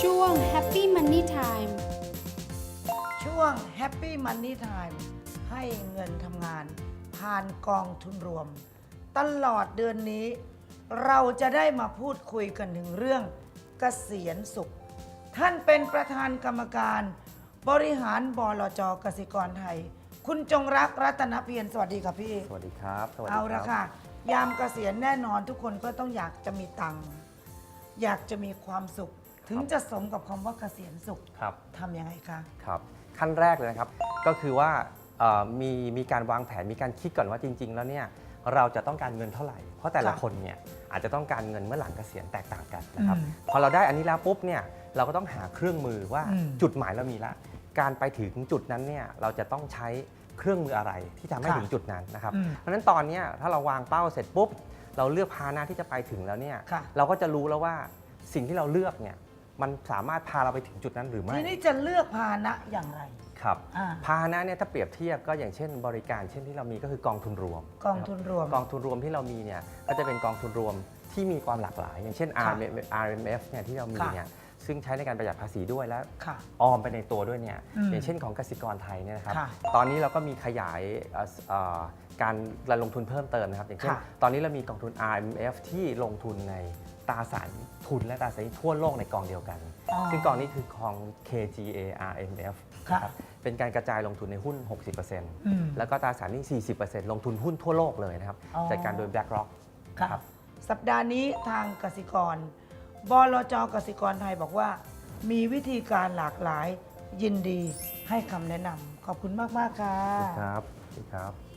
ช่วง Happy Money Time ช่วง Happy Money Time ให้เงินทำงานผ่านกองทุนรวม ตลอดเดือนนี้ เราจะได้มาพูดคุยกันถึงเรื่องเกษียณสุข ท่านเป็นประธานกรรมการ บริหารบลจกสิกรไทย คุณจงรักรัตนเพียรสวัสดีค่ะพี่ สวัสดีครับสวัสดีเอาคละรับค่ะ ยามเกษียณแน่นอนทุกคนก็ต้องอยากจะมีตังค์อยากจะมีความสุข ถึงจะสมกับคำว่าเกษียณสุขครับทำยังไงคะ ครับ ขั้นแรกเลยนะครับ ก็คือว่าเอ่อมีมีการวางแผนมีการคิดก่อนว่าจริง ๆ แล้วเนี่ยเราจะต้องการเงินเท่าไหร่ เพราะแต่ละค่ะคนเนี่ยอาจจะต้องการเงินเมื่อหลังเกษียณแตกต่างกันนะครับ อืมพอเราได้อันนี้แล้วปุ๊บเนี่ยเราก็ต้องหาเครื่องมือว่าอืม จุดหมายเรามีละ การไปถึงจุดนั้นเนี่ยเราจะต้องใช้เครื่องมืออะไรที่ทำให้ค่ะถึงจุดนั้นนะครับ อืมเพราะฉะนั้นตอนเนี้ยถ้าเราวางเป้าเสร็จปุ๊บ เราเลือกพาหนะที่จะไปถึงแล้วเนี่ยค่ะ เราก็จะรู้แล้วว่าสิ่งที่เราเลือกเนี่ย มันสามารถพาเราไปถึงจุดนั้นหรือไม่ทีนี้จะเลือกพาหนะอย่างไร ครับอ่า พาหนะเนี่ยถ้าเปรียบเทียบก็อย่างเช่น บริการเช่นที่เรามีก็คือกองทุนรวม กองทุนรวม กองทุนรวมที่เรามีเนี่ยก็จะเป็นกองทุนรวมที่มีความหลากหลาย อย่างเช่น ค่ะ RMF RMF เนี่ยที่เรามีค่ะ เนี่ยซึ่งใช้ในการประหยัดภาษีด้วยและค่ะ ออมไปในตัวด้วยเนี่ยอืมอย่างเช่นของกสิกรไทยเนี่ยนะครับค่ะตอนนี้เราก็มีขยายเอ่อเอ่อการระลงทุนเพิ่มเติมนะครับอย่างเช่นค่ะ ตอนนี้เรามีกองทุน RMF ที่ลงทุนใน ตราสารทุนและตราสารหนี้ทั่วโลกในกองเดียวกัน อ๋อซึ่งกองนี้คือของ KGA RMF ค่ะนะครับเป็นการกระจายลงทุนในหุ้นอืม60%แล้วก็ตราสารหนี้ 40%ลงทุนหุ้นทั่วโลกเลยนะครับอ๋อ จัดการโดย BlackRock ค่ะครับ สัปดาห์นี้ทางกสิกร บลจกสิกรไทยบอกว่า มีวิธีการหลากหลายยินดีให้คำแนะนำขอบคุณมาก ๆ ค่ะ ครับสวัสดีครับ